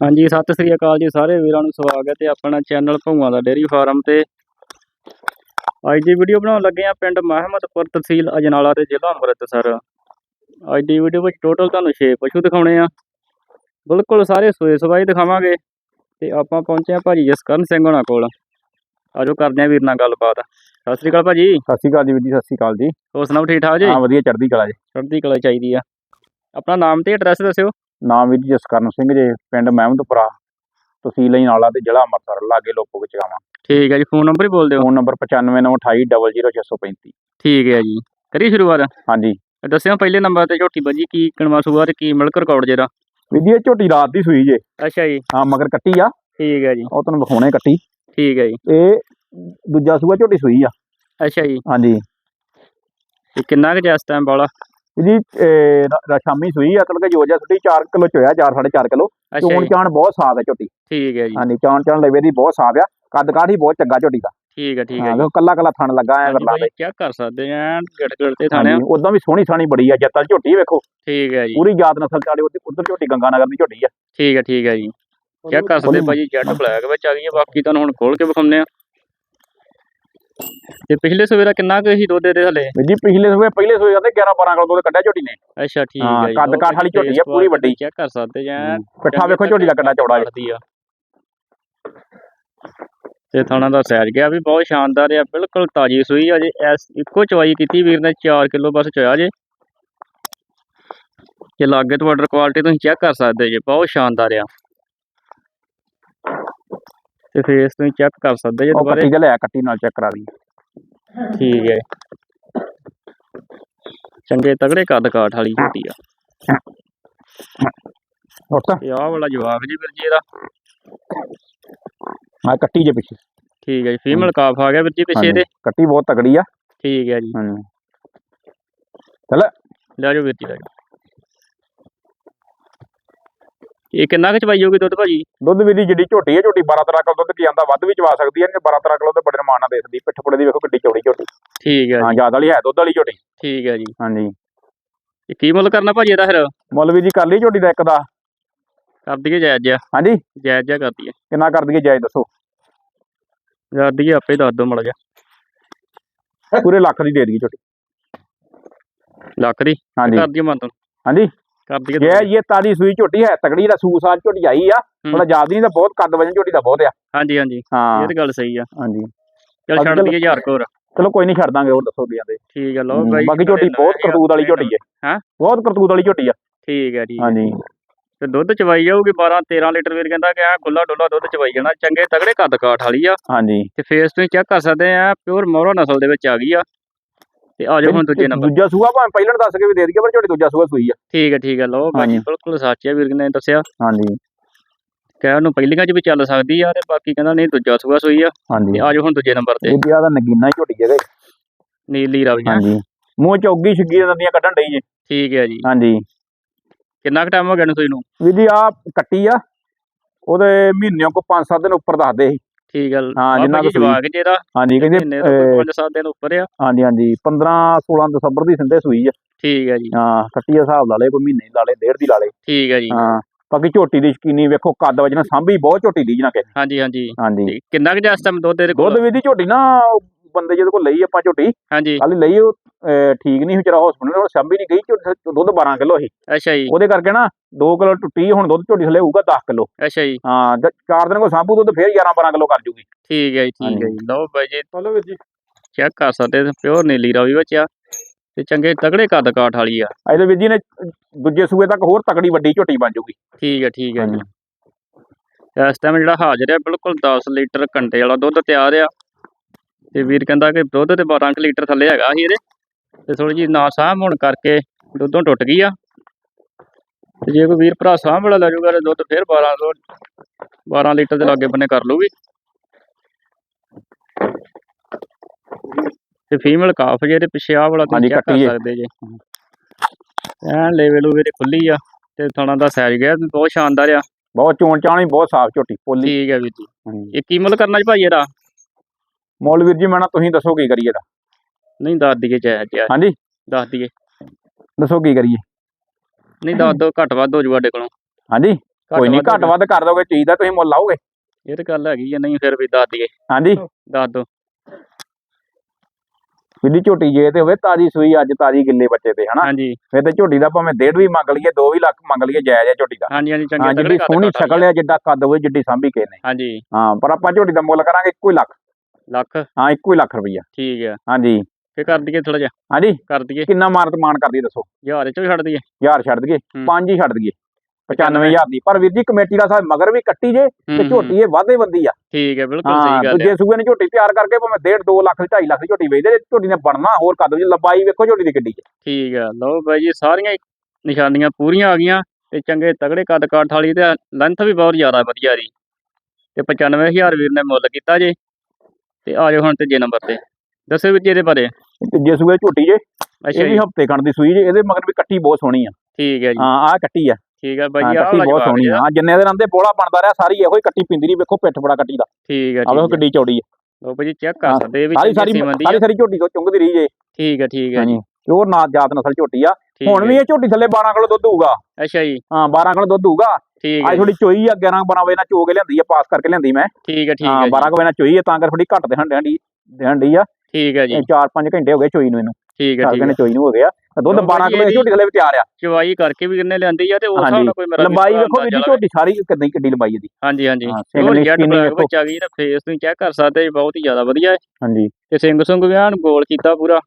ਹਾਂਜੀ ਸਤਿ ਸ੍ਰੀ ਅਕਾਲ ਜੀ ਸਾਰੇ ਵੀਰਾਂ ਨੂੰ ਸਵਾਗਤ ਹੈ ਆਪਣਾ ਚੈਨਲ ਭੂਆ ਦਾ ਡੇਅਰੀ ਫਾਰਮ ਤੇ। ਅੱਜ ਦੀ ਵੀਡੀਓ ਬਣਾਉਣ ਲੱਗੇ ਆ ਪਿੰਡ ਮਹਿਮਦਪੁਰ ਤਹਿਸੀਲ ਅਜਨਾਲਾ ਤੇ ਜ਼ਿਲ੍ਹਾ ਅੰਮ੍ਰਿਤਸਰ। ਅੱਜ ਦੀ ਵੀਡੀਓ ਵਿੱਚ ਟੋਟਲ ਤੁਹਾਨੂੰ 6 ਪਸ਼ੂ ਦਿਖਾਉਣੇ ਆ ਬਿਲਕੁਲ ਸਾਰੇ ਸੋਏ ਸਵਾਈ ਦਿਖਾਵਾਂਗੇ ਤੇ ਆਪਾਂ ਪਹੁੰਚੇ ਆ ਭਾਜੀ ਜਸਕਰਨ ਸਿੰਘ ਹੋਣਾ ਕੋਲ। ਆਜੋ ਕਰਦੇ ਆ ਵੀਰ ਨਾਲ ਗੱਲਬਾਤ। ਸਤਿ ਸ੍ਰੀ ਅਕਾਲ ਭਾਜੀ। ਸਤਿ ਸ਼੍ਰੀ ਅਕਾਲ ਜੀ ਵੀਰ ਜੀ ਸਤਿ ਸ਼੍ਰੀ ਅਕਾਲ ਜੀ। ਹੋਰ ਸੁਣਾਓ ਠੀਕ ਠਾਕ ਜੀ? ਹਾਂ ਵਧੀਆ ਚੜ੍ਹਦੀ ਕਲਾ ਜੀ। ਚੜ੍ਹਦੀ ਕਲਾ ਚਾਹੀਦੀ ਆ। ਆਪਣਾ ਨਾਮ ਤੇ ਐਡਰੈਸ ਦੱਸਿਓ। ਨਾਮ ਵੀਰ ਜਸਕਰਨ ਸਿੰਘ ਜੀ ਪਿੰਡ ਮਹਿਮਦਪੁਰਾ ਤਹਿਸੀਲ ਨਾਲਾ ਤੇ ਜ਼ਿਲ੍ਹਾ ਅੰਮ੍ਰਿਤਸਰ ਲਾਗੇ ਲੋਕੋ ਵਿੱਚ ਗਾਵਾਂ। ਠੀਕ ਹੈ ਜੀ ਫੋਨ ਨੰਬਰ ਹੀ ਬੋਲ ਦਿਓ। ਫੋਨ ਨੰਬਰ 9598200635 ਠੀਕ ਹੈ ਜੀ। ਕਰੀ ਸ਼ੁਰੂਆਤ। ਹਾਂਜੀ। ਦੱਸਿਓ ਪਹਿਲੇ ਨੰਬਰ ਤੇ ਝੋਟੀ ਵੱਜੀ ਕੀ ਕਣਵਾ ਸੂਆ ਤੇ ਕੀ ਮਿਲਕ ਰਿਕਾਰਡ ਜਿਹੜਾ? ਇਹ ਝੋਟੀ ਰਾਤ ਦੀ ਸੂਈ ਜੇ। ਅੱਛਾ ਜੀ। ਹਾਂ ਮਗਰ ਕੱਟੀ ਆ। ਠੀਕ ਹੈ ਜੀ। ਉਹ ਤੁਹਾਨੂੰ ਵਿਖਾਉਣੇ ਕੱਟੀ। ਠੀਕ ਹੈ ਜੀ। ਇਹ ਦੂਜਾ ਸੂਆ ਝੋਟੀ ਸੂਈ ਆ। ਅੱਛਾ ਜੀ। ਹਾਂਜੀ। ਤੇ ਕਿੰਨਾ ਕੁ ਜਿਸ ਟਾਈਮ ਵਾਲਾ? ਜੀ ਸ਼ਾਮੀ ਸੂਈ ਆ ਤੜਕੇ ਜੋ ਜਿਹਾ ਸੁੱਟੀ 4 ਕਿਲੋ ਚੋਇਆ 4 4.5 ਕਿਲੋ। ਚੋਣ ਚਾਣ ਬਹੁਤ ਸਾਫ਼ ਹੈ ਝੋਟੀ। ਠੀਕ ਹੈ ਜੀ। ਹਾਂਜੀ ਚਾਣ ਚਾਣ ਲਵੇ ਦੀ ਬਹੁਤ ਸਾਫ਼ ਆ ਕੱਦ ਕਾਠ ਹੀ ਬਹੁਤ ਚੰਗਾ ਝੋਟੀ ਦਾ। ਠੀਕ ਹੈ ਠੀਕ ਹੈ ਜੀ। ਕੱਲਾ ਕੱਲਾ ਥਣ ਲੱਗਾ ਐ ਵਰਲਾ ਦੇ ਕੀ ਕਰ ਸਕਦੇ ਆ ਗਿੜ ਗਿੜ ਤੇ ਹਾਂਜੀ ਉਦਾਂ ਵੀ ਸੋਹਣੀ ਸਾਣੀ ਬੜੀ ਆ ਜੱਤਲ ਝੋਟੀ ਵੇਖੋ। ਠੀਕ ਹੈ ਜੀ। ਪੂਰੀ ਯਾਦ ਨਸਲ ਚਾਲੇ ਉੱਧਰ ਉਧਰ ਝੋਟੀ ਗੰਗਾ ਨਗਰ ਦੀ ਝੋਟੀ ਆ। ਠੀਕ ਹੈ ਠੀਕ ਹੈ ਜੀ। ਕੀ ਕਰ ਸਕਦੇ ਭਾਜੀ ਜੈਟ ਬਲੈਕ ਵਿੱਚ ਆ ਗਈ ਬਾਕੀ ਤੁਹਾਨੂੰ ਹੁਣ ਖੋਲ ਕੇ ਵਿਖਾਉਂਦੇ ਆ। ਤੇ ਪਿਛਲੇ ਸਵੇਰਾ ਕਿੰਨਾ ਕੁ ਸੀ ਦੁੱਧ ਦੇ ਵੀਰ ਜੀ ਪਿਛਲੇ ਸਵੇ ਪਹਿਲੇ ਸਵੇ ਜਾਂਦੇ 11 12 ਕਿਲੋ ਦੁੱਧ ਕੱਢਿਆ ਝੋਟੀ ਨੇ। ਅੱਛਾ ਠੀਕ ਹਾਂ, ਹੈ ਜੀ। ਕੱਦ ਕਾਠ ਵਾਲੀ ਝੋਟੀ ਆ, ਪੂਰੀ ਵੱਡੀ। ਚੈੱਕ ਕਰ ਸਕਦੇ ਜਾਂ ਪਿੱਠਾ ਵੇਖੋ ਝੋਟੀ ਦਾ ਕਿੰਨਾ ਚੌੜਾ ਹੈ ਆ। ਤੇ ਥਾਣਾ ਦਾ ਸਾਈਜ਼ ਗਿਆ ਵੀ ਬਹੁਤ ਸ਼ਾਨਦਾਰ ਆ ਬਿਲਕੁਲ ਤਾਜੀ ਸੂਈ ਆ ਜੇ। ਐਸ ਇੱਕੋ ਚਵਾਈ ਕੀਤੀ ਵੀਰ ਨੇ 4 ਕਿਲੋ ਬਸ ਚੋਇਆ ਜੇ। ਤੇ ਲਾਗੇ ਤੋਂ ਆਰਡਰ ਕੁਆਲਿਟੀ ਤੁਸੀਂ ਚੈੱਕ ਕਰ ਸਕਦੇ ਜੇ ਬਹੁਤ ਸ਼ਾਨਦਾਰ ਆ। ਤੇ ਫੇਸ ਤੁਸੀਂ ਚੈੱਕ ਕਰ ਸਕਦੇ ਜੇ ਉਹ ਦੁਬਾਰੇ। ਕੱਟੀ ਲਿਆ ਕੱਟੀ ਨਾਲ ਚੈੱਕ ਕਰਾ ਲਈ ਠੀਕ ਹੈ। ਚੰਗੇ ਤਗੜੇ ਕੱਦ ਕਾਠ ਵਾਲੀ ਝੋਟੀ ਆ। ਉੱਠ ਤੇ? ਆਹ ਵਾਲਾ ਜਵਾਬ ਜੀ ਵੀਰ ਜੀ ਇਹਦਾ। ਆ ਕੱਟੀ ਜੇ ਪਿੱਛੇ। ਠੀਕ ਹੈ ਜੀ ਫੀਮੇਲ ਕਾਫ ਆ ਗਿਆ ਵੀਰ ਜੀ ਪਿੱਛੇ ਇਹਦੇ। ਕੱਟੀ ਬਹੁਤ ਤਗੜੀ ਆ। ਠੀਕ ਹੈ ਜੀ। ਹਾਂਜੀ। ਲੈ ਜਾਓ ਵੀਰ ਜੀ ਲੈ ਜਾਓ। ਇਹ ਕਿੰਨਾ ਕੁ ਚਵਾਈ ਹੋਊਗੀ ਦੁੱਧ ਭਾਜੀ? ਦੁੱਧ ਵੀ ਦੀ ਜਿਹੜੀ ਝੋਟੀ ਹੈ ਝੋਟੀ 12 13 ਕਿਲੋ ਦੁੱਧ ਕੀ ਆਂਦਾ ਵੱਧ ਵੀ ਚਵਾ ਸਕਦੀ ਹੈ ਇਹਨੇ 12 13 ਕਿਲੋ ਤੇ ਬੜੇ ਰਮਾਨ ਨਾਲ ਦੇ ਸਕਦੀ ਪਿੱਠ ਪੁੜੇ ਦੀ ਵੇਖੋ ਕਿੱਡੀ ਚੌੜੀ ਝੋਟੀ। ਠੀਕ ਹੈ ਹਾਂ ਜ਼ਿਆਦਾ ਵਾਲੀ ਹੈ ਦੁੱਧ ਵਾਲੀ ਝੋਟੀ। ਠੀਕ ਹੈ ਜੀ। ਹਾਂਜੀ। ਇਹ ਕੀ ਮੁੱਲ ਕਰਨਾ ਭਾਜੀ ਇਹਦਾ ਫਿਰ? ਮੁੱਲ ਵੀ ਜੀ ਕਰ ਲਈ ਝੋਟੀ ਦਾ ਇੱਕ ਦਾ। ਕਰ ਦਈਏ ਜਾਇਜ਼ ਜਿਹਾ। ਹਾਂਜੀ। ਜਾਇਜ਼ ਜਿਹਾ ਕਰ ਦਈਏ। ਕਿੰਨਾ ਕਰ ਦਈਏ ਜਾਇਜ਼ ਦੱਸੋ। ਕਰ ਦਈਏ ਆਪੇ ਦੱਸ ਦੋ ਮੜ ਜਾ ਪੂਰੇ ਲੱਖ ਦੀ ਦੇ ਦਈਏ ਝੋਟੀ। ਲੱਖ ਦੀ? ਹਾਂਜੀ। ਕਰ ਦਈਏ ਮਨ ਤੋਂ। ਹਾਂਜੀ। ਕਰ ਦਈਏ ਜੇ ਇਹ ਤਾਦੀ ਸੂਈ ਝੋਟੀ ਹੈ ਤਗੜੀ ਦਾ ਸੂਸਾਜ ਝੋਟੀ ਆਈ ਆ। ਥੋੜਾ ਜ਼ਿਆਦਾ ਨਹੀਂ ਤਾਂ ਬਹੁਤ ਕੱਦ ਵਜਨ ਝੋਟੀ ਦਾ ਬਹੁਤ ਆ। ਹਾਂਜੀ ਹਾਂਜੀ। ਹਾਂ। ਇਹ ਤਾਂ ਗੱਲ ਸਹੀ ਆ। ਹਾਂਜੀ। ਚਲ ਛੱਡ ਦਈਏ ਹਜ਼ਾਰ ਕੋਰ ਚਲੋ ਕੋਈ ਨਹੀਂ ਛੱਡ ਦਾਂਗੇ ਹੋਰ ਦੱਸੋ ਦੀਆਂ ਦੇ। ਠੀਕ ਹੈ ਲਓ ਬਾਈ ਬਾਕੀ ਝੋਟੀ ਬਹੁਤ ਕਰਤੂਤ ਵਾਲੀ ਝੋਟੀ ਹੈ ਹੈਂ? ਬਹੁਤ ਕਰਤੂਤ ਵਾਲੀ ਝੋਟੀ ਆ। ਠੀਕ ਹੈ ਠੀਕ ਹਾਂਜੀ। ਤੇ ਦੁੱਧ ਚਵਾਈ ਜਾਊਗੀ 12 13 ਲੀਟਰ ਵੀਰ ਕਹਿੰਦਾ ਕਿ ਆ ਖੁੱਲਾ ਡੁੱਲਾ ਦੁੱਧ ਚਵਾਈ ਜਾਣਾ ਚੰਗੇ ਤਗੜੇ ਕੱਦ ਕਾਠ ਵਾਲੀ ਆ। ਹਾਂਜੀ। ਤੇ ਫੇਸ ਤੁਸੀਂ ਚੈੱਕ ਕਰ ਸਕਦੇ ਆ ਪਿਓਰ ਮੋਹਰਾ ਨਸਲ ਦੇ ਵਿੱਚ ਆ ਗਈ ਆ। ਤੇ ਆ ਜਾਓ ਹੁਣ ਦੂਜੇ ਨੰਬਰ ਦੂਜਾ ਸੂਆ ਭਾਵੇਂ ਪਹਿਲਾਂ ਦੱਸ ਕੇ ਵੀ ਦੇ ਦਈਏ ਪਰ ਝੋਟੀ ਦੂਜਾ ਸੂਆ ਸੂਈ ਆ। ਠੀਕ ਹੈ ਠੀਕ ਹੈ ਲਓ ਭਾਜੀ। ਬਿਲਕੁਲ ਸੱਚ ਹੈ ਵੀਰ ਨੇ ਦੱਸਿਆ। ਹਾਂਜੀ। ਕਹਿਣ ਨੂੰ ਪਹਿਲੀਆਂ ਚ ਵੀ ਚੱਲ ਸਕਦੀ ਆ ਤੇ ਬਾਕੀ ਕਹਿੰਦਾ ਨਹੀਂ ਦੂਜਾ ਸੂਆ ਸੂਈ ਆ। ਹਾਂਜੀ। ਤੇ ਆ ਜਾਓ ਹੁਣ ਦੂਜੇ ਨੰਬਰ ਤੇ। ਇਹ ਜ਼ਿਆਦਾ ਨਗੀਨਾ ਹੀ ਝੋਟੀ ਜਗੇ ਨੀਲੀ ਰਵੀਆਂ ਹਾਂਜੀ। ਮੂੰਹ ਚੌਗੀ ਛਿੱਗੀ ਦੰਦੀਆਂ ਕੱਢਣ ਡਈ ਜੇ। ਠੀਕ ਹੈ ਜੀ। ਹਾਂਜੀ। ਕਿੰਨਾ ਕੁ ਟਾਈਮ ਹੋ ਗਿਆ ਨੂੰ ਸੂਈ ਨੂੰ? ਵੀਰ ਜੀ ਆ ਕੱਟੀ ਆ। ਉਹਦੇ ਮਹੀਨਿਆਂ ਕੋ 5-7 ਦਿਨ ਉੱਪਰ ਦੱਸਦੇ ਸੀ। ਠੀਕ ਹੈ ਹਾਂ, ਜਿੰਨਾ ਕੁ ਸੂਈ। ਜਵਾਕ ਜਿਹਦਾ ਹਾਂਜੀ ਕਹਿੰਦੇ ਮਹੀਨੇ ਤੋਂ ਅਹ, 5-7 ਦਿਨ ਉੱਪਰ ਆ। ਹਾਂਜੀ ਹਾਂਜੀ 15-16 ਦਸੰਬਰ ਦੀ ਸਿੰਦੇ ਸੂਈ ਆ। ਠੀਕ ਹੈ ਜੀ। ਹਾਂ ਕੱਟੀ ਦਾ ਹਿਸਾਬ ਲਾ ਲੇ ਕੋਈ ਮਹੀਨੇ ਦੀ ਲਾ ਲੇ ਡੇਢ ਦੀ ਲਾ ਲੇ ਠੀਕ ਹੈ ਜੀ। ਹਾਂ ਬਾਕੀ ਝੋਟੀ ਦੀ ਸ਼ਕੀਨੀ ਵੇਖੋ ਕੱਦ ਵਜਣਾ ਸਾਂਭੀ ਬਹੁਤ ਝੋਟੀ ਦੀ ਜਨਾ ਕਿ ਹਾਂਜੀ ਹਾਂਜੀ। ਹਾਂਜੀ। ਕਿੰਨਾ ਕੁ ਜਿਸ ਟਾਈਮ ਦੁੱਧ ਦੁੱਧ ਕੋਲ? ਵੀ ਦੀ ਝੋਟੀ ਨਾ ਬੰਦੇ ਜਿਹਦੇ ਕੋਲ ਲਈ ਆਪਾਂ ਝੋਟੀ ਹਾਂਜੀ। ਕੱਲ ਲਈ ਉਹ ਠੀਕ ਨਹੀਂ ਵਿਚਾਰਾ ਹਸਪੀਟਲ ਉਹ ਸਾਂਭੀ ਨਹੀਂ ਗਈ ਝੋਟੀ ਦੁੱਧ 12 ਕਿਲੋ ਸੀ। ਅੱਛਾ ਜੀ। ਉਹਦੇ ਕਰਕੇ ਨਾ 2 ਕਿਲੋ ਟੁੱਟੀ ਹੁਣ ਦੁੱਧ ਝੋਟੀ ਥੱਲੇ ਹੋਊਗਾ 10 ਕਿਲੋ। ਅੱਛਾ ਜੀ। ਹਾਂ ਚਾਰ ਦਿਨ ਕੋ ਸਾਂਭੂ ਦੁੱਧ ਫੇਰ 11 12 ਕਿਲੋ ਕਰ ਜੂਗੀ। ਠੀਕ ਹੈ ਜੀ ਠੀਕ ਹੈ। ਜੀ। ਲਓ ਬਾਈ ਜੀ। ਚਲੋ ਵੀਰ ਜੀ। ਚੈੱਕ ਕਰ ਸਕਦੇ ਪਿਓਰ ਨੀਲੀ ਰਾਵੀ ਆ ਤੇ ਚੰਗੇ ਤਗੜੇ ਕੱਦ ਕਾਠ ਵਾਲੀ ਆ। ਇਹਦੇ ਵੀਰ ਜੀ ਨੇ ਦੂਜੇ ਸੂਏ ਤੱਕ ਹੋਰ ਤਕੜੀ ਵੱਡੀ ਝੋਟੀ ਬਣ ਜੂਗੀ। ਠੀਕ ਹੈ ਠੀਕ ਹੈ ਜੀ। ਇਸ ਟਾਈਮ ਜਿਹੜਾ ਹਾਜ਼ਰ ਹੈ ਬਿਲਕੁਲ 10 ਲੀਟਰ ਘੰਟੇ ਵਾਲਾ ਦੁੱਧ ਤਿਆਰ ਆ। ਤੇ ਵੀਰ ਕਹਿੰਦਾ ਕਿ ਦੁੱਧ ਤੇ 12 ਕੁ ਲੀਟਰ ਥੱਲੇ ਹੈਗਾ ਸੀ ਇਹਦੇ। ਤੇ ਥੋੜੀ ਜੀ ਨਾ ਸਾਂਭ ਹੋਣ ਕਰਕੇ ਦੁੱਧੋਂ ਟੁੱਟ ਗਈ ਆ। ਤੇ ਜੇ ਕੋਈ ਵੀਰ ਭਰਾ ਸਾਂਭ ਵਾਲਾ ਲੈ ਜਾਊਗਾ ਤੇ ਦੁੱਧ ਫਿਰ 12 ਤੋਂ 12 ਲੀਟਰ ਦੇ ਲਾਗੇ ਬੰਨੇ ਕਰ ਲੂਗੀ ਤੇ ਫੀਮੇਲ ਕਾਫ ਜੇ ਇਹਦੇ ਪਿੱਛੇ ਆਹ ਵਾਲਾ ਤੁਸੀਂ ਚੈੱਕ ਕਰ। ਸਕਦੇ ਜੇ। ਐਨ ਲੈਵਲ ਉਹ ਇਹਦੇ ਖੁੱਲੀ ਆ ਤੇ ਥਣਾ ਦਾ ਸਾਈਜ਼ ਗਿਆ ਬਹੁਤ ਸ਼ਾਨਦਾਰ ਆ। ਬਹੁਤ ਚੋਣ ਚਾਣੀ ਬਹੁਤ ਸਾਫ਼ ਝੋਟੀ ਪੋਲੀ। ਠੀਕ ਹੈ ਵੀਰ ਜੀ। ਇਹ ਕੀ ਮੁੱਲ ਕਰਨਾ ਜੀ ਭਾਈ ਇਹਦਾ? ਮੁੱਲ ਵੀਰ ਜੀ ਮੈਂ ਨਾ ਤੁਸੀਂ ਦੱਸੋ ਕੀ ਕਰੀਏ ਦਾ ਨਹੀਂ ਦੱਸ ਦਈਏ ਚਾਹੇ ਚਾਹੇ ਹਾਂਜੀ? ਦੱਸ ਦਈਏ। ਦੱਸੋ ਕੀ ਕਰੀਏ? ਨਹੀਂ ਦੱਸ ਦੋ ਘੱਟ ਵੱਧ ਹੋ ਜੂ ਸਾਡੇ ਕੋਲੋਂ। ਹਾਂਜੀ? ਕੋਈ ਨਹੀਂ ਘੱਟ ਵੱਧ ਕਰ ਦੋਗੇ ਚੀਜ਼ ਦਾ ਤੁਸੀਂ ਮੁੱਲ ਲਾਓਗੇ। ਇਹ ਤਾਂ ਗੱਲ ਹੈਗੀ ਆ ਨਹੀਂ ਫਿਰ ਵੀ ਦੱਸ ਦਈਏ। ਹਾਂਜੀ? ਦੱਸ ਦੋ ਵਿੱਡੀ ਝੋਟੀ ਜੇ ਤੇ ਹੋਵੇ ਤਾਜੀ ਸੂਈ ਅੱਜ ਤਾਜੀ ਗਿੱਲੇ ਬੱਚੇ ਤੇ ਹਨਾ? ਹਾਂਜੀ। ਫਿਰ ਤੇ ਝੋਟੀ ਦਾ ਭਾਵੇਂ ਡੇਢ ਵੀ ਮੰਗ ਲਈਏ 2 ਵੀ ਲੱਖ ਮੰਗ ਲਈਏ ਜਾਇਜ਼ ਹੈ ਝੋਟੀ ਦਾ। ਹਾਂਜੀ ਹਾਂਜੀ ਚੰਗੇ ਤਗੜੇ ਸੋਹਣੀ ਸ਼ਕਲ ਹੈ ਜਿੱਡਾ ਕੱਦ ਹੋਵੇ ਜਿੱਡੀ ਸਾਂਭੀ ਕੇ ਨੇ। ਹਾਂਜੀ। ਹਾਂ ਪਰ ਆਪਾਂ ਝੋਟੀ ਦਾ ਮੁੱਲ ਕਰਾਂਗੇ ਇੱਕੋ ਹੀ ਲੱਖ। ਲੱਖ? ਹਾਂ ਇੱਕੋ ਹੀ ਲੱਖ ਰੁਪਈਆ। ਠੀਕ ਆ। ਹਾਂਜੀ। ਫੇ ਕਰ ਦਈਏ ਥੋੜਾ ਜਿਹਾ। ਹਾਂਜੀ। ਕਰ ਦਈਏ। ਕਿੰਨਾ ਮਾਰਤ ਮਾਨ ਕਰਦੀ ਦੱਸੋ? ਹਜ਼ਾਰ ਚ ਵੀ ਛੱਡ ਦਈਏ। ਹਜ਼ਾਰ ਛੱਡ ਦਈਏ। ਪੰਜ ਹੀ ਛੱਡ ਦਈਏ। 95000 ਦੀ। ਪਰ ਵੀਰ ਜੀ ਕਮੇਟੀ ਦਾ ਸਾਹਿਬ ਮਗਰ ਵੀ ਕੱਟੀ ਜੇ ਤੇ ਝੋਟੀ ਇਹ ਵਾਧੇ ਬੰਦੀ ਆ। ਠੀਕ ਹੈ ਬਿਲਕੁਲ ਸਹੀ ਗੱਲ ਦੂਜੇ ਹੈ ਸੂਬੇ ਨੇ ਝੋਟੀ ਤਿਆਰ ਕਰਕੇ ਭਾਵੇਂ 1.5 2 ਲੱਖ 2.5 ਲੱਖ ਦੀ ਝੋਟੀ ਵੇਚਦੇ ਝੋਟੀ ਨੇ ਬਣਨਾ ਹੋਰ ਕੱਦ ਜੀ ਲੰਬਾਈ ਵੇਖੋ ਝੋਟੀ ਦੀ ਕਿੱਡੀ ਹੈ ਠੀਕ ਆ। ਲਓ ਬਾਈ ਜੀ ਸਾਰੀਆਂ ਨਿਸ਼ਾਨੀਆਂ ਪੂਰੀਆਂ ਆ ਗਈਆਂ ਤੇ ਚੰਗੇ ਤਗੜੇ ਕੱਦ ਕਾਠ ਵਾਲੀ ਤੇ ਲੈਂਥ ਵੀ ਬਹੁਤ ਜ਼ਿਆਦਾ ਵਧੀਆ ਜੀ ਤੇ 95000 ਵੀਰ ਨੇ ਮੁੱਲ ਕੀਤਾ ਜੇ। ਤੇ ਆ ਜਾਓ ਹੁਣ ਤੀਜੇ ਨੰਬਰ ਤੇ। ਦੱਸੋ ਵੀ ਜੀ ਇਹਦੇ ਬਾਰੇ। ਤੀਜੇ ਸੂਬੇ ਝੋਟੀ ਜੇ। ਅੱਛਾ ਜੀ। ਹਫ਼ਤੇ ਖੰਡ ਦੀ ਸੂਈ ਜੇ ਇਹਦੇ ਮਗਰ ਵੀ ਕੱਟੀ ਬਹੁਤ ਸੋਹਣੀ ਆ। ਠੀਕ ਹੈ ਜੀ। ਹਾਂ ਆਹ ਕੱਟੀ ਆ। ਠੀਕ ਹੈ ਬਾਈ ਜੀ ਆਹ ਕੱਟੀ ਬਹੁਤ ਸੋਹਣੀ ਜੀ ਆ ਜਿੰਨੇ ਦਿਨ ਆਂਦੇ ਬੋਲਾ ਬਣਦਾ ਰਿਹਾ ਸਾਰੀ ਇਹੋ ਹੀ ਕੱਟੀ ਪਿੰਦੀ ਰਹੀ ਵੇਖੋ ਪਿੱਠ ਬੜਾ ਕੱਟੀ ਦਾ। ਠੀਕ ਹੈ ਆ ਵੇਖੋ ਠੀਕ ਹੈ ਕਿੱਡੀ ਚੌੜੀ ਲਓ ਬਾਈ ਜੀ ਚੈੱਕ ਕਰ ਸਕਦੇ ਇਹ ਵੀ ਸਾਰੀ ਸਾਰੀ ਦੀ ਆ। ਝੋਟੀ ਤੋਂ ਚੁੰਗਦੀ ਰਹੀ ਜੇ। ਠੀਕ ਹੈ ਠੀਕ ਹੈ ਹਾਂਜੀ ਪਿਓਰ ਨਾਤ ਜਾਤ ਨਸਲ ਝੋਟੀ ਆ। ਹੁਣ ਵੀ ਇਹ ਝੋਟੀ ਥੱਲੇ 12 ਕਿਲੋ ਦੁੱਧ ਹੋਊਗਾ। ਅੱਛਾ ਜੀ। ਹਾਂ 12 ਕਿਲੋ ਦੁੱਧ ਹੋਊਗਾ। ਠੀਕ ਹੈ ਅੱਜ ਥੋੜੀ ਚੋਈ ਆ 11 12 ਵਜੇ ਨਾਲ ਚੋ ਕੇ ਲਿਆਂਦੀ ਆ ਪਾਸ ਕਰਕੇ ਲਿਆਂਦੀ ਮੈਂ। ਠੀਕ ਹੈ ਠੀਕ ਹਾਂ ਹੈ ਜੀ। 12 ਵਜੇ ਨਾਲ ਚੋਈ ਆ ਤਾਂ ਕਰ ਥੋੜੀ ਘੱਟ ਦੇਣ ਡੰਡੀ ਦੇਣ ਡਈ ਆ। ਠੀਕ ਹੈ ਜੀ। 4-5 ਘੰਟੇ ਹੋ ਗਏ ਚੋਈ ਨੂੰ ਇਹਨੂੰ। ਠੀਕ ਹੈ ਠੀਕ ਹੈ। ਚੋਈ ਨੂੰ ਹੋ ਗਿਆ। ਦੁੱਧ ਲਓ 12 ਭਾਜੀ ਕਿਲੋ ਝੋਟੀ ਥੱਲੇ ਵੀ ਤਿਆਰ ਆ। ਚਵਾਈ ਕਰਕੇ ਵੀ ਕਿੰਨੇ ਲਿਆਂਦੀ ਆ ਤੇ ਉਸ ਹਿਸਾਬ। ਨਾਲ ਕੋਈ ਮੇਰਾ ਲੰਬਾਈ ਵੀਰ ਵੇਖੋ ਵੀ ਝੋਟੀ ਸਾਰੀ ਕਿੰਨੀ ਕਿੱਡੀ ਲੰਬਾਈ ਇਹਦੀ। ਹਾਂਜੀ ਹਾਂਜੀ। Single jet. ਵਿੱਚ ਆ ਗਈ ਤੇ ਫੇਸ ਤੁਸੀਂ ਚੈੱਕ ਕਰ ਸਕਦੇ ਬਹੁਤ ਹੀ ਜ਼ਿਆਦਾ ਵਧੀਆ। ਹੈ ਹਾਂਜੀ। ਤੇ ਸਿੰਘ ਸੁੰਗ ਵੀ ਐਨ ਗੋਲ ਕੀਤਾ ਪੂਰਾ।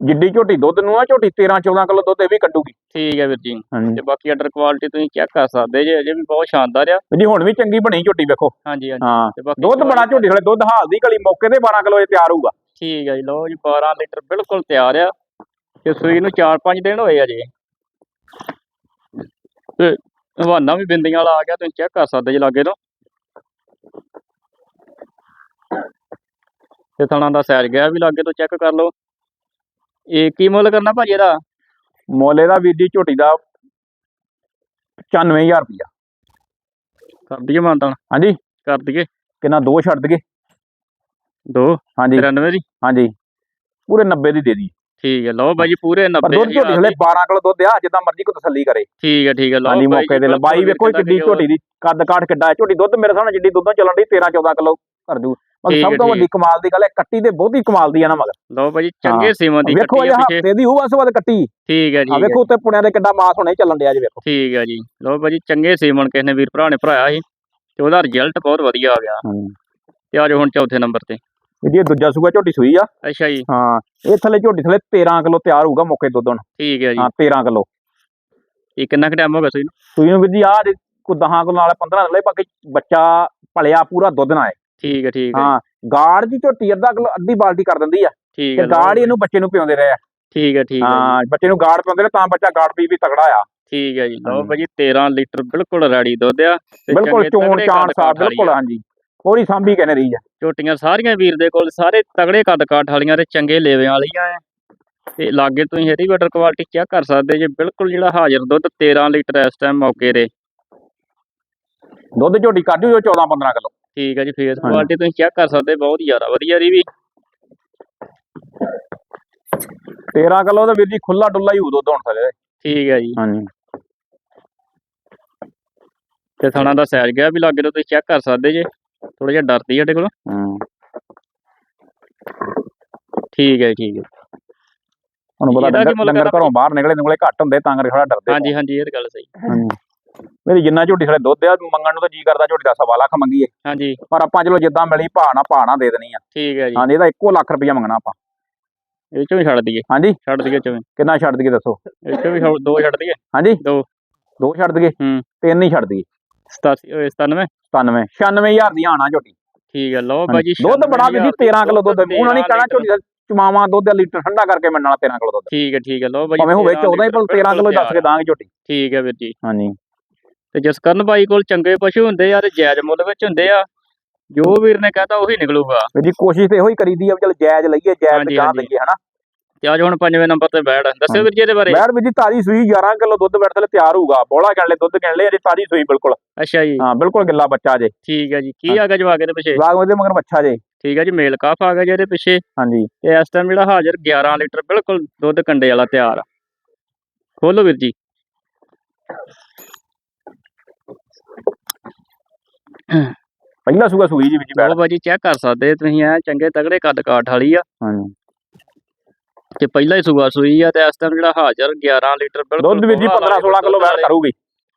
ਜਿੱਡੀ ਝੋਟੀ ਦੁੱਧ ਨੂੰ ਆ ਝੋਟੀ 13 14 ਕਿਲੋ ਦੁੱਧ ਇਹ ਵੀ ਕੱਢੂਗੀ। ਠੀਕ ਹੈ ਵੀਰ ਜੀ। ਹਾਂਜੀ। ਤੇ ਬਾਕੀ ਆਰਡਰ ਕੁਆਲਿਟੀ ਤੁਸੀਂ ਚੈੱਕ ਕਰ ਸਕਦੇ ਜੇ ਅਜੇ ਵੀ ਬਹੁਤ ਸ਼ਾਨਦਾਰ ਆ। ਜੀ ਹੁਣ ਵੀ ਚੰਗੀ ਬਣੀ ਝੋਟੀ ਵੇਖੋ। ਹਾਂਜੀ ਹਾਂਜੀ। ਹਾਂ। ਤੇ ਬਾਕੀ ਦੁੱਧ ਬੜਾ ਝੋਟੀ ਥਲੇ ਦੁੱਧ ਹਾਲ ਦੀ ਕਲੀ ਮੌਕੇ ਤੇ 12 ਕਿਲੋ ਇਹ ਤਿਆਰ ਹੋਊਗਾ। ਠੀਕ ਹੈ ਜੀ ਲਓ ਜੀ 12 ਲੀਟਰ ਬਿਲਕੁਲ ਤਿਆਰ ਆ। ਤੇ ਸੂਈ ਨੂੰ 4-5 ਦਿਨ ਹੋਏ ਆ ਜੀ ਤੇ ਹਵਾਨਾ ਵੀ ਬਿੰਦੀਆਂ ਵਾਲਾ ਆ ਗਿਆ ਤੁਸੀਂ ਚੈੱਕ ਕਰ ਸਕਦੇ ਜੀ ਲਾਗੇ ਤੋਂ। ਤੇ ਥਣਾ ਦਾ ਸਾਈਜ਼ ਗਿਆ ਵੀ ਲਾਗੇ ਤੋਂ ਚੈੱਕ ਕਰ ਲਓ। ਇਹ ਕੀ ਮੁੱਲ ਕਰਨਾ ਭਾਜੀ ਇਹਦਾ? ਮੋਲੇ ਦਾ ਵੀਰ ਜੀ ਝੋਟੀ ਦਾ 95000 ਰੁਪਇਆ ਕਰ ਦਈਏ ਮਾਨਤਾਨ ਹਾਂਜੀ। ਕਰ ਦਈਏ। ਕਿੰਨਾ? ਦੋ ਛੱਡ ਦਈਏ। ਦੋ? ਹਾਂਜੀ। 93 ਦੀ? ਹਾਂਜੀ। ਪੂਰੇ 90 ਦੀ ਦੇ ਦੀ ਠੀਕ ਹੈ ਲਓ ਬਾਈ ਪੂਰੇ ਪਰ 90 ਦੁੱਧ ਝੋਟੀ ਥਲੇ 12 ਕਿਲੋ ਦੁੱਧ ਆ ਜਿੱਦਾਂ ਮਰਜ਼ੀ ਕੋ ਤਸੱਲੀ ਕਰੇ। ਠੀਕ ਹੈ ਠੀਕ ਹੈ ਲਓ ਹਾਂਜੀ ਮੌਕੇ ਤੇ ਲੰਬਾਈ ਵੇਖੋ ਕਿੱਡੀ ਦੀ ਝੋਟੀ ਦੀ ਕੱਦ ਕਾਠ ਕਿੱਡਾ ਹੈ। ਝੋਟੀ ਦੁੱਧ ਮੇਰੇ ਸਾਹਮਣੇ ਜਿੱਡੀ ਦੁੱਧੋਂ ਚੱਲਣ ਦੀ 13 14 ਕਿਲੋ ਕਰ ਦੂ ਮਗਰ ਸਭ ਤੋਂ ਵੱਡੀ ਕਮਾਲ ਦੀ ਗੱਲ ਹੈ ਕੱਟੀ ਤੇ ਬਹੁਤੀ ਕਮਾਲ ਦੀ ਆ ਨਾ ਮਗਰ। ਲਓ ਬਾਈ ਜੀ ਚੰਗੇ ਸੀਮਾ ਦੀ ਵੇਖੋ ਇਹ ਆ ਹਫ਼ਤੇ ਦੀ ਬਸ ਬਾਅਦ ਕੱਟੀ। ਠੀਕ ਹੈ ਆ ਜੀ ਵੇਖੋ ਉੱਤੇ ਪੁਣਿਆਂ ਦੇ ਕਿੱਡਾ ਮਾਸ ਹੁਣੇ ਚੱਲਣ ਡਿਆ ਜੀ ਵੇਖੋ। ਠੀਕ ਹੈ ਜੀ। ਲਓ ਬਾਈ ਜੀ ਚੰਗੇ ਸੀਮਨ ਕਿਸੇ ਨੇ ਵੀਰ ਭਰਾ ਨੇ ਭਰਾਇਆ ਸੀ ਤੇ ਉਹਦਾ ਰਿਜ਼ਲਟ ਬਹੁਤ ਵਧੀਆ ਆ ਗਿਆ। ਤੇ ਆ ਜਾਓ ਹੁਣ ਚੌਥੇ ਨੰਬਰ ਤੇ। ਇਹਦੀ ਇਹ ਦੂਜਾ ਸੂਆ ਝੋਟੀ ਸੂਈ ਆ। ਅੱਛਾ ਜੀ। ਹਾਂ ਇਹ ਥੱਲੇ ਝੋਟੀ ਥੱਲੇ 13 ਕਿਲੋ ਤਿਆਰ ਹੋਊਗਾ ਮੌਕੇ ਦੁੱਧ ਹੁਣ। ਠੀਕ ਹੈ ਜੀ। ਹਾਂ 13 ਕਿਲੋ। ਇਹ ਕਿੰਨਾ ਕੁ ਟਾਈਮ ਹੋ ਗਿਆ ਸੂਈ ਨੂੰ? ਸੂਈ ਨੂੰ ਵੀਰ ਜੀ ਆ ਕੋ 10 ਕਿਲੋ ਨਾਲ 15 ਲੈ ਬਾਕੀ ਬੱਚਾ ਪਲਿਆ ਪੂਰਾ ਦੁੱਧ ਨਾਲ ਹੈ। ਠੀਕ ਹੈ ਠੀਕ ਹੈ। ਹਾਂ ਗਾੜ ਦੀ ਝੋਟੀ ਅੱਧਾ ਕਿਲੋ ਅੱਧੀ ਬਾਲਟੀ ਕਰ ਦਿੰਦੀ ਆ। ਠੀਕ ਤੇ ਹੈ ਗਾੜ ਹੀ ਇਹਨੂੰ ਬੱਚੇ ਨੂੰ ਪਿਉਂਦੇ ਰਹੇ ਆ। ਠੀਕ ਹੈ ਠੀਕ ਹੈ ਹਾਂ ਬੱਚੇ ਨੂੰ ਗਾੜ ਪਿਉਂਦੇ ਨੇ ਤਾਂ ਬੱਚਾ ਗਾੜ ਪੀ ਵੀ ਤਗੜਾ ਆ। ਠੀਕ ਹੈ ਜੀ। ਲਓ ਹਾਂ। ਬਾਈ ਜੀ 13 ਲੀਟਰ ਬਿਲਕੁਲ ਰੈਡੀ ਦੁੱਧ ਆ। ਤੇ ਬਿਲਕੁਲ ਚੋਣ ਚਾਣ ਸਾਹਿਬ ਬਿਲਕੁਲ। ਹਾਂਜੀ। ਪੂਰੀ ਸਾਂਭੀ ਕਹਿੰਦੇ ਰਹੀ ਆ। ਝੋਟੀਆਂ ਸਾਰੀਆਂ ਵੀਰ ਦੇ ਕੋਲ ਸਾਰੇ ਤਗੜੇ ਕੱਦ ਕਾਠ ਵਾਲੀਆਂ ਤੇ ਚੰਗੇ ਲੇਵਿਆਂ ਵਾਲੀਆਂ ਆ। ਤੇ ਲਾਗੇ ਤੁਸੀਂ ਇਹਦੀ ਵਾਟਰ ਕੁਆਲਿਟੀ ਚੈੱਕ ਕਰ ਸਕਦੇ ਜੇ ਬਿਲਕੁਲ ਜਿਹੜਾ ਹਾਜ਼ਰ ਦੁੱਧ 13 ਲੀਟਰ ਇਸ ਟਾਈਮ ਮੌਕੇ ਦੇ ਦੁੱਧ ਝੋਟੀ ਕੱਢ ਜੋ 14 15 ਕਿਲੋ। ਠੀਕ ਹੈ ਜੀ ਫੇਸ ਹਾਂਜੀ। ਕੁਆਲਿਟੀ ਤੁਸੀਂ ਚੈੱਕ ਕਰ ਸਕਦੇ ਬਹੁਤ ਜ਼ਿਆਦਾ ਵਧੀਆ ਦੀ ਵੀ। 13 ਕਿਲੋ ਦਾ ਵੀਰ ਜੀ ਖੁੱਲਾ ਡੁੱਲਾ ਹੀ ਦੁੱਧ ਹੁਣ ਥਲੇ ਠੀਕ ਹੈ ਜੀ। ਹਾਂਜੀ। ਤੇ ਥਣਾ ਦਾ ਸਾਈਜ਼ ਗਿਆ ਵੀ ਲਾਗੇ ਤੋਂ ਤੁਸੀਂ ਚੈੱਕ ਕਰ ਸਕਦੇ ਜੇ ਥੋੜਾ ਜਿਹਾ ਡਰਦੀ ਸਾਡੇ ਕੋਲ। ਹੂੰ। ਠੀਕ ਹੈ ਠੀਕ ਹੈ ਤੁਹਾਨੂੰ ਪਤਾ ਇਹਦਾ ਕੀ ਡੰਗਰ ਮੁੱਲ ਡੰਗਰ ਕਰਨਾ ਘਰੋਂ ਬਾਹਰ ਨਿਕਲੇ ਨਿਕਲੇ ਘੱਟ ਹੁੰਦੇ ਤਾਂ ਕਰਕੇ ਥੋੜਾ ਡਰਦੇ ਹਾਂਜੀ ਹਾਂਜੀ ਇਹ ਤਾਂ ਗੱਲ ਸਹੀ। ਹਾਂਜੀ। ਮੇਰੀ ਜਿੰਨਾ ਝੋਟੀ ਥਲੇ ਦੁੱਧ ਆ ਮੰਗਣ ਨੂੰ ਤਾਂ ਜੀ ਕਰਦਾ ਝੋਟੀ ਦਾ ਸਵਾ ਲੱਖ ਮੰਗੀਏ। ਹਾਂਜੀ। ਪਰ ਆਪਾਂ ਚਲੋ ਜਿੱਦਾਂ ਮਿਲੀ ਭਾਣਾ ਭਾਣਾ ਦੇ ਦੇਣੀ ਆ। ਠੀਕ ਹੈ ਜੀ। ਹਾਂਜੀ ਇਹਦਾ ਇੱਕੋ ਲੱਖ ਰੁਪਇਆ ਮੰਗਣਾ ਆਪਾਂ। ਇਹ ਚੋਂ ਵੀ ਛੱਡ ਦਈਏ। ਹਾਂਜੀ। ਛੱਡ ਦਈਏ ਚੋਂ। ਕਿੰਨਾ ਛੱਡ ਦਈਏ ਦੱਸੋ? ਇਹ ਚੋਂ ਵੀ ਦੋ ਛੱਡ ਦਈਏ। ਹਾਂਜੀ। ਦੋ। ਦੋ ਛੱਡ ਦਈਏ? ਹੂੰ। ਤਿੰਨ ਹੀ ਛੱਡ ਦਈਏ। 87 ਓਏ 97 97 96000 ਦੀਆਂ ਆਣਾ ਝੋਟੀ ਠੀਕ ਹੈ ਲਓ ਬਾਜੀ ਦੁੱਧ ਬੜਾ ਵੀ ਜੀ 13 ਕਿਲੋ ਦੁੱਧ ਉਹਨਾਂ ਨੇ ਕਹਿਣਾ ਝੋਟੀ ਦਾ ਚਮਾਵਾ ਦੁੱਧ ਦਾ ਲੀਟਰ ਠੰਡਾ ਕਰਕੇ ਮਿਲਣ ਵਾਲਾ 13 ਕਿਲੋ ਦੁੱਧ। ਠੀਕ ਹੈ ਠੀਕ ਹੈ ਲਓ ਬਾਜੀ ਭਾਵੇਂ ਹੋਵੇ 14 ਹੀ ਪਰ 13 ਕਿਲੋ ਦੱਸ ਕੇ ਦਾਂਗੇ ਝੋਟੀ ਠੀਕ ਹੈ ਵੀਰ ਜੀ। ਹਾਂਜੀ। ਤੇ ਜਸਕਰਨ ਬਾਈ ਕੋਲ ਚੰਗੇ ਪਸ਼ੂ ਹੁੰਦੇ ਆ ਤੇ ਜਾਇਜ਼ ਮੁੱਲ ਵਿੱਚ ਹੁੰਦੇ ਆ ਜੋ ਵੀਰ ਨੇ ਕਹਤਾ ਉਹੀ ਨਿਕਲੂਗਾ। ਜੀ ਕੋਸ਼ਿਸ਼ ਤੇ ਇਹੋ ਹੀ ਕਰੀਦੀ ਆ ਵੀ ਚਲ ਜਾਇਜ਼ ਲਈਏ ਜਾਇਜ਼ ਤੇ ਹਾਂਜੀ। ਲਈਏ ਹਨਾ? ਤੇ ਅੱਜ ਹੁਣ ਪੰਜਵੇਂ ਨੰਬਰ ਤੇ ਬੈਠ। ਦੱਸਿਓ ਵੀਰ ਜੀ ਇਹਦੇ ਬਾਰੇ। ਬੈੜ ਵੀਰ ਜੀ ਤਾਜੀ ਸੂਈ 11 ਕਿਲੋ ਦੁੱਧ ਬੈਠ ਥਲੇ ਤਿਆਰ ਹੋਊਗਾ। ਬੋਲਾ ਕਹਿਣ ਲੈ ਦੁੱਧ ਕਹਿਣ ਲੈ ਅਜੇ ਤਾਜੀ ਸੂਈ ਬਿਲਕੁਲ। ਅੱਛਾ ਜੀ। ਹਾਂ ਬਿਲਕੁਲ ਗਿੱਲਾ ਬੱਚਾ ਜੇ। ਠੀਕ ਹੈ ਜੀ। ਕੀ ਆ ਗਿਆ ਜਵਾਕ ਇਹਦੇ ਪਿੱਛੇ? ਲਾਗ ਉਹਦੇ ਮਗਰ ਬੱਚਾ ਜੇ। ਠੀਕ ਹੈ ਜੀ ਮੇਲ ਕਾਫ ਆ ਗਿਆ ਜੀ ਇਹਦੇ ਪਿੱਛੇ। ਹਾਂਜੀ। ਤੇ ਇਸ ਟਾਈਮ ਜਿਹੜਾ ਹਾਜ਼ਰ 11 ਲੀਟਰ ਬਿਲਕੁਲ ਦੁੱਧ ਕੰਡੇ ਵਾਲਾ ਤਿਆਰ ਆ। ਖੋਲੋ ਵੀਰ ਜੀ। ਪਹਿਲਾ ਸੂਆ ਸੂਈ ਜੀ ਵਿੱਚ ਬੈਠ ਲਓ ਭਾਜੀ ਚੈੱਕ ਕਰ ਸਕਦੇ ਤੁਸੀਂ ਐ ਚੰਗੇ ਤਗੜੇ ਕੱਦ ਕਾਠ ਵਾਲੀ ਆ। ਹਾਂਜੀ। ਤੇ ਪਹਿਲਾ ਹੀ ਸੂਆ ਸੂਈ ਆ ਤੇ ਇਸ ਟਾਈਮ ਜਿਹੜਾ ਹਾਜ਼ਰ 11 ਲੀਟਰ ਬਿਲਕੁਲ ਦੁੱਧ ਵੀਰ ਜੀ 15 16 ਕਿਲੋ ਬੈਠ ਕਰੂਗੀ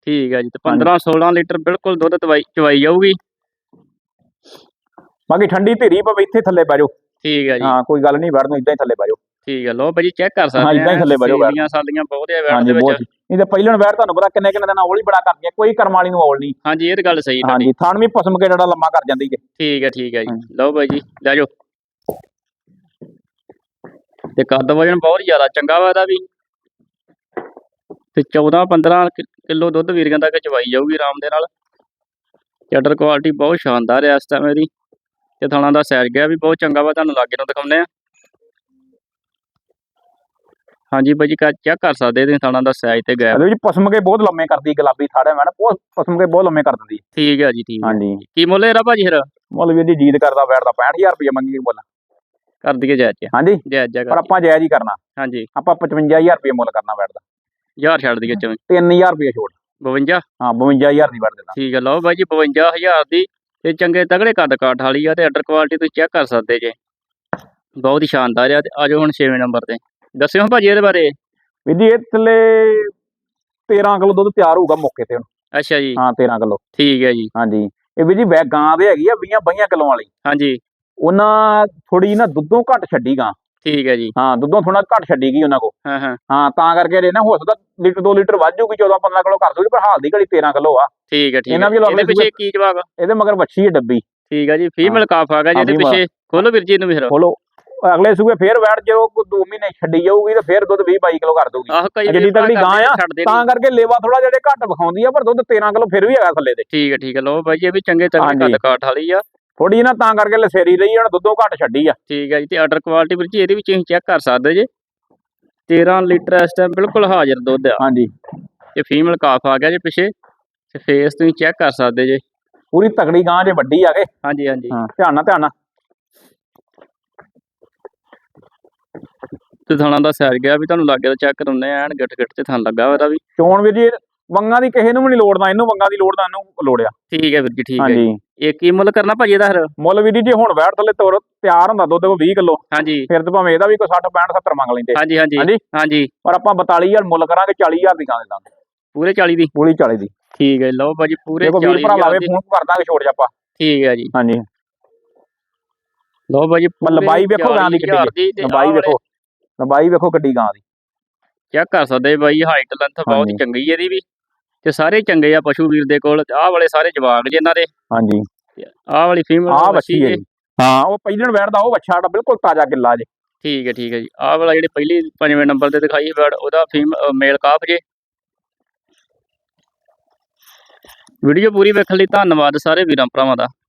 ਠੀਕ ਹੈ ਜੀ ਤੇ 15 16 ਲੀਟਰ ਬਿਲਕੁਲ ਦੁੱਧ ਚਵਾਈ ਚਵਾਈ ਜਾਊਗੀ। ਬਾਕੀ ਠੰਡੀ ਧੀਰੀ ਪਵੇ ਇੱਥੇ ਥੱਲੇ ਬਹਿ ਜਾਓ। ਠੀਕ ਹੈ ਜੀ। ਹਾਂ ਕੋਈ ਗੱਲ ਨਹੀਂ ਬੈਠ ਨੂੰ ਇਦਾਂ ਹੀ ਥੱਲੇ ਬਹਿ ਜਾਓ। ਠੀਕ ਹੈ ਲਓ ਭਾਜੀ ਚੈੱਕ ਕਰ ਸਕਦੇ ਹਾਂ, ਏਦਾਂ ਹੀ ਥੱਲੇ ਬਹਿ ਜਾਓ। ਸੀਲੀਆਂ ਬਹੁਤ ਆ ਹਾਂਜੀ ਦੇ ਵਿੱਚ। ਬਹੁਤ ਨਹੀਂ ਤੇ ਪਹਿਲਣ ਬੈਠ ਤੁਹਾਨੂੰ ਪਤਾ ਕਿੰਨੇ ਕਿੰਨੇ ਦਿਨ ਔਲ ਹੀ ਬੜਾ ਕਰਦੀਆਂ ਕੋਈ ਕਰਮ ਵਾਲੀ ਨੂੰ ਔਲ ਨਹੀਂ। ਹਾਂਜੀ ਇਹ ਤਾਂ ਗੱਲ ਸਹੀ ਤੁਹਾਡੀ। ਹਾਂਜੀ ਥਣ ਵੀ ਪਸਮ ਕੇ ਜਿਹੜਾ ਲੰਮਾ ਕਰ ਜਾਂਦੀ ਹੈ। ਠੀਕ ਹੈ ਠੀਕ ਹੈ ਜੀ। ਲਓ ਭਾਈ ਜੀ ਲੈ ਜਾਓ। ਤੇ ਕੱਦ ਵਜਨ ਬਹੁਤ ਜ਼ਿਆਦਾ ਚੰਗਾ ਵਾ ਇਹਦਾ ਵੀ। ਤੇ 14 15 ਕਿਲੋ ਦੁੱਧ ਵੀਰਾਂ ਤੱਕ ਚਵਾਈ ਜਾਊਗੀ ਆਰਾਮ ਦੇ ਨਾਲ। ਚੈਡਰ ਕੁਆਲਿਟੀ ਬਹੁਤ ਸ਼ਾਨਦਾਰ ਹੈ ਇਸ ਟਾਈਮ ਇਹਦੀ। ਤੇ ਥਾਣਾ ਦਾ ਸੈਰ ਗਿਆ ਵੀ ਬਹੁਤ ਚੰਗਾ ਵਾ ਤੁਹਾਨੂੰ ਲਾਗੇ ਨੂੰ ਦਿਖਾਉਂਦੇ ਆ। ਹਾਂਜੀ ਭਾਈ ਜੀ ਚੈੱਕ ਕਰ ਸਕਦੇ ਤੁਸੀਂ ਥਾਣਾ ਦਾ ਸਾਈਜ਼ ਤੇ ਗੈਪ। ਇਹਦੇ ਵਿੱਚ ਪਸਮ ਕੇ ਬਹੁਤ ਲੰਮੇ ਕਰਦੀ ਗੁਲਾਬੀ ਥਾੜੇ ਮੈਂ ਬਹੁਤ ਪਸਮ ਕੇ ਬਹੁਤ ਲੰਮੇ ਕਰ ਦਿੰਦੀ। ਹੈ। ਠੀਕ ਹੈ ਜੀ ਠੀਕ ਹੈ ਹਾਂਜੀ। ਕੀ ਮੁੱਲ ਇਹਦਾ ਭਾਜੀ ਫਿਰ? ਮੁੱਲ ਵੀਰ ਜੀ ਜੀਦ ਕਰਦਾ ਬੈਠਦਾ 65000 ਰੁਪਏ ਮੰਗੀ ਮੁੱਲ। ਕਰ ਦਈਏ ਜਾਇਜ਼ ਹਾਂਜੀ। ਜਾਇਜ਼ ਜਾ ਪਰ ਆਪਾਂ ਜਾਇਜ਼ ਹੀ ਕਰਨਾ। ਹਾਂਜੀ। ਆਪਾਂ 55000 ਰੁਪਏ ਮੁੱਲ ਕਰਨਾ ਬੈਠਦਾ ਹਜ਼ਾਰ ਛੱਡ ਦਈਏ ਚੋਂ। 3000 ਰੁਪਏ ਛੋੜ 52 ਹਾਂ 52000 ਦੀ ਬੈਠ ਦੇਣਾ। ਠੀਕ ਹੈ ਲਓ ਬਾਈ ਜੀ 52000 ਦੀ। ਤੇ ਚੰਗੇ ਤਗੜੇ ਕੱਦ ਕਾਠ ਵਾਲੀ ਆ ਤੇ ਆਰਡਰ ਕੁਆਲਿਟੀ ਤੁਸੀਂ ਚੈੱਕ ਕਰ ਸਕਦੇ ਜੇ। ਬਹੁਤ ਹੀ ਸ਼ਾਨਦਾਰ ਆ ਤੇ ਆਜੋ ਹੁਣ 6ਵੇਂ ਨੰਬਰ ਤੇ। ਦੱਸਿਓ ਭਾਜੀ ਇਹਦੇ ਬਾਰੇ। ਵੀਰ ਜੀ ਇਹ ਥੱਲੇ 13 ਕਿਲੋ ਦੁੱਧ ਤਿਆਰ ਹੋਊਗਾ ਮੌਕੇ ਤੇ ਹੁਣ। ਅੱਛਾ ਜੀ। ਹਾਂ 13 ਕਿਲੋ। ਠੀਕ ਹੈ ਜੀ। ਹਾਂਜੀ। ਇਹ ਵੀਰ ਜੀ ਬੈ ਗਾਂ ਦੇ ਹੈਗੀ ਆ 20 22 ਕਿਲੋ ਵਾਲੀ। ਹਾਂਜੀ। ਉਹਨਾਂ ਥੋੜੀ ਨਾ ਦੁੱਧੋਂ ਘੱਟ ਛੱਡੀ ਗਾਂ। ਠੀਕ ਹੈ ਜੀ। ਹਾਂ ਦੁੱਧੋਂ ਥੋੜਾ ਘੱਟ ਛੱਡੀ ਗਈ ਉਹਨਾਂ ਕੋ ਹਾਂ ਹਾਂ। ਹਾਂ ਤਾਂ ਕਰਕੇ ਇਹ ਨਾ ਹੋ ਸਕਦਾ ਲੀਟਰ 2 ਲੀਟਰ ਵੱਧ ਜਾਊਗੀ 14 15 ਕਿਲੋ ਕਰ ਦੂਗੀ ਪਰ ਹਾਲ ਦੀ ਘੜੀ 13 ਕਿਲੋ ਆ। ਠੀਕ ਹੈ ਠੀਕ ਇਹਨਾਂ ਵੀ ਇਹਦੇ ਪਿੱਛੇ ਕੀ ਜਵਾਬ ਇਹਦੇ ਮਗਰ ਵੱਛੀ ਹੈ ਡੱਬੀ। ਠੀਕ ਹੈ ਜੀ ਫੀਮੇਲ ਕਾਫ ਆ ਗਿਆ ਜਿਹਦੇ। ਪਿੱਛੇ। ਖੋਲੋ ਵੀਰ ਜੀ ਨੂੰ ਵੀ ਫਿਰ। ਖੋਲੋ। ਅਗਲੇ ਸੂਏ ਫੇਰ ਵੈਟ ਜਦੋਂ 2 ਮਹੀਨੇ ਛੱਡੀ ਜਾਊਗੀ ਤਾਂ ਫੇਰ ਦੁੱਧ 20 22 ਕਿਲੋ ਕਰ ਦਊਗੀ। ਜਿਹੜੀ ਤਗੜੀ ਗਾਂ ਆ, ਤਾਂ। ਕਰਕੇ ਲੇਵਾ ਥੋੜਾ ਜਿਹੜੇ ਘੱਟ ਵਿਖਾਉਂਦੀ ਆ ਪਰ ਦੁੱਧ 13 ਕਿਲੋ ਫਿਰ ਵੀ ਹੈਗਾ ਥੱਲੇ ਤੇ ਠੀਕ ਹੈ ਠੀਕ ਹੈ ਲਓ ਬਾਈ ਜੀ ਇਹ ਵੀ ਚੰਗੇ ਤਗੜੇ। ਕੱਦ ਕਾਠ ਵਾਲੀ ਆ। ਥੋੜੀ ਨਾ ਤਾਂ ਕਰਕੇ ਲਸੇਰੀ ਰਹੀ ਹੁਣ ਦੁੱਧੋਂ ਘੱਟ ਛੱਡੀ ਆ। ਠੀਕ ਹੈ ਜੀ ਤੇ ਆਰਡਰ ਕੁਆਲਿਟੀ ਵੀਰ ਜੀ ਇਹਦੇ ਵਿੱਚ ਤੁਸੀਂ ਚੈੱਕ ਕਰ ਸਕਦੇ ਜੇ। 13 ਲੀਟਰ ਇਸ ਟਾਈਮ ਬਿਲਕੁਲ ਹਾਜ਼ਰ ਦੁੱਧ ਆ। ਹਾਂਜੀ। ਤੇ ਫੀਮੇਲ ਕਾਫ ਆ ਗਿਆ ਜੇ ਪਿੱਛੇ ਤੇ ਫੇਸ ਤੁਸੀਂ ਚੈੱਕ ਕਰ ਸਕਦੇ ਜੇ। ਪੂਰੀ ਤਗੜੀ ਗਾਂ ਜੇ ਵੱਡੀ ਆ ਕੇ। ਹਾਂਜੀ ਹਾਂਜੀ। ਧਿਆਨ ਨਾਲ ਧਿਆਨ ਨਾਲ। ਤੇ ਥਾਣਾ ਦਾ ਸੈਰ ਗਿਆ ਵੀ ਤੁਹਾਨੂੰ ਲੱਗੇ ਤਾਂ ਚੈੱਕ ਕਰਾਉਂਦੇ ਐਨ ਗਿੱਟ ਗਿੱਟ ਤੇ ਥਾਂ ਲੱਗਾ ਇਹਦਾ ਵੀ ਚੋਣ ਵੀਰ ਜੀ ਵੰਗਾਂ ਦੀ ਕਿਸੇ ਨੂੰ ਵੀ ਨਹੀਂ ਲੋੜਦਾ ਇਹਨੂੰ ਵੰਗਾਂ ਦੀ ਲੋੜ ਤਾਂ ਇਹਨੂੰ ਲੋੜ ਆ ਠੀਕ ਹੈ ਵੀਰ ਜੀ ਠੀਕ ਹੈ ਹਾਂਜੀ। ਇਹ ਕੀ ਮੁੱਲ ਕਰਨਾ ਭਾਜੀ ਇਹਦਾ ਫਿਰ? ਮੁੱਲ ਵੀਰ ਜੀ ਹੁਣ ਵੈਟ ਥੱਲੇ ਤੋਰ ਤਿਆਰ ਹੁੰਦਾ ਦੁੱਧ ਕੋ 20 ਕਿਲੋ। ਹਾਂਜੀ। ਫਿਰ ਤੇ ਭਾਵੇਂ ਇਹਦਾ ਵੀ ਕੋਈ 60 65 70 ਮੰਗ ਲੈਂਦੇ। ਹਾਂਜੀ ਹਾਂਜੀ। ਹਾਂਜੀ। ਹਾਂਜੀ। ਪਰ ਆਪਾਂ 42000 ਮੁੱਲ ਕਰਾਂਗੇ 40000 ਦੀ ਗਾਂ ਦੇ ਦਾਂਗੇ ਪੂਰੇ 40 ਦੀ? ਪੂਰੀ 40 ਦੀ। ਠੀਕ ਹੈ ਲਓ ਭਾਜੀ ਪੂਰੇ ਕੋਈ ਵੀਰ 40 ਭਰਾ ਲਾਵੇ ਫੋਨ ਕਰ ਦਾਂਗੇ ਛੋੜ ਜਾਪਾ ਠੀਕ ਹੈ ਜੀ। ਹਾਂਜੀ। ਲਓ ਭਾਜੀ ਪਰ ਲੰਬਾਈ ਵੇਖੋ ਗਾਂ ਦੀ ਕਿੱਡੀ ਦੀ। ਲੰਬਾਈ ਵੇਖੋ। ਲੰਬਾਈ ਵੇਖੋ ਕਿੱਡੀ ਗਾਂ ਦੀ। ਚੈੱਕ ਕਰ ਸਕਦੇ ਬਾਈ ਹਾਈਟ ਲੈਂਥ ਬਹੁਤ ਹਾਂਜੀ। ਚੰਗੀ ਹੈ ਇਹਦੀ ਵੀ। ਤੇ ਸਾਰੇ ਚੰਗੇ ਆ ਪਸ਼ੂ ਵੀਰ ਦੇ ਕੋਲ। ਆਹ ਵਾਲੇ ਸਾਰੇ ਜਵਾਗ ਜੇ ਇਹਨਾਂ ਦੇ। ਹਾਂਜੀ। ਆਹ ਵਾਲੀ ਫੀਮੇਲ ਆਹ ਵੱਛੀ ਹੈ ਜੀ। ਹਾਂ ਉਹ ਪਹਿਲਣ ਵੈਟ ਦਾ ਉਹ ਵੱਛਾ ਸਾਡਾ ਬਿਲਕੁਲ ਤਾਜ਼ਾ ਗਿੱਲਾ ਜੇ। ਠੀਕ ਹੈ ਠੀਕ ਹੈ ਜੀ। ਆਹ ਵਾਲਾ ਜਿਹੜੇ ਪਹਿਲੀ ਪੰਜਵੇਂ ਨੰਬਰ ਤੇ ਦਿਖਾਈ ਬਰਡ ਉਹਦਾ ਫੀਮ ਮੇਲ ਕਾਫ ਜੇ। ਵੀਡੀਓ ਪੂਰੀ ਵੇਖਣ ਲਈ ਧੰਨਵਾਦ ਸਾਰੇ ਵੀਰਾਂ ਭਰਾਵਾਂ ਦਾ।